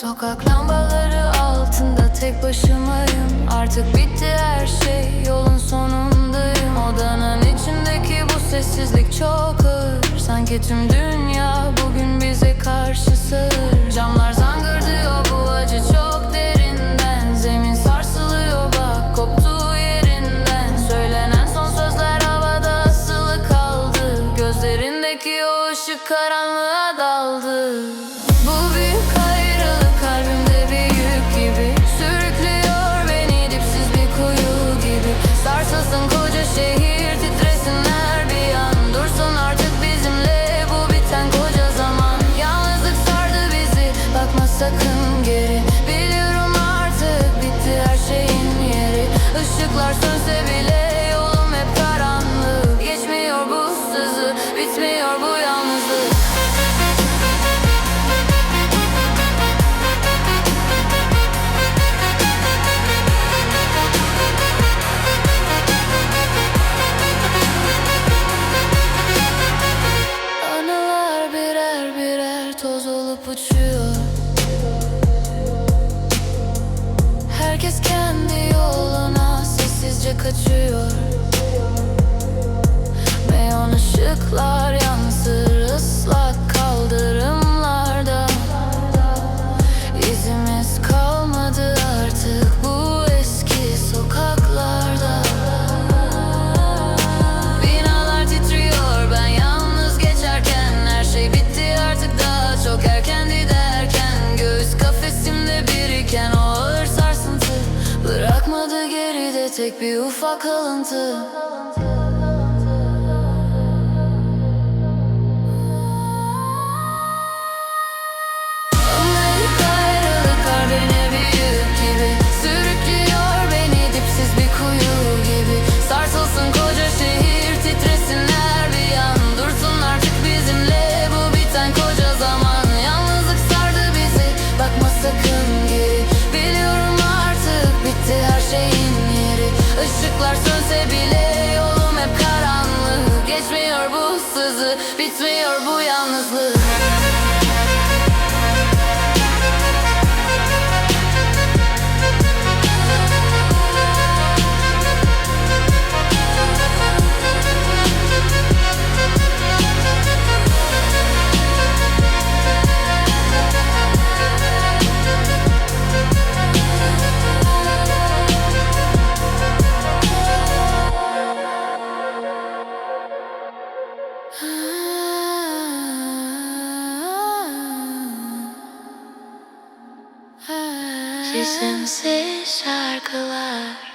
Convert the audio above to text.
Sokak lambaları altında tek başımayım. Artık bitti her şey yolun sonundayım. Odanın içindeki bu sessizlik çok ağır. Sanki tüm dünya bugün bize karşı sığır. Camlar zangırdıyor bu acı çok derinden. Zemin sarsılıyor bak koptuğu yerinden. Söylenen son sözler havada asılı kaldı. Gözlerindeki o ışık karanlığa daldı. Bu büyük ayrılık kalbimde bir yük gibi. Sürüklüyor beni dipsiz bir kuyu gibi. Sarsılsın koca şehir titresinler bir an. Dursun artık bizimle bu biten koca zaman. Yalnızlık sardı bizi bakma sakın geri. Biliyorum artık bitti her şeyin yeri. Işıklar sönse bile olup uçuyor. Herkes kendi yoluna sessizce kaçıyor. Neon ışıklar tek bir ufak kalıntı Işıklar sönse bile yolum hep karanlık. Geçmiyor bu sızı bitmiyor bu Ritimsiz şarkılar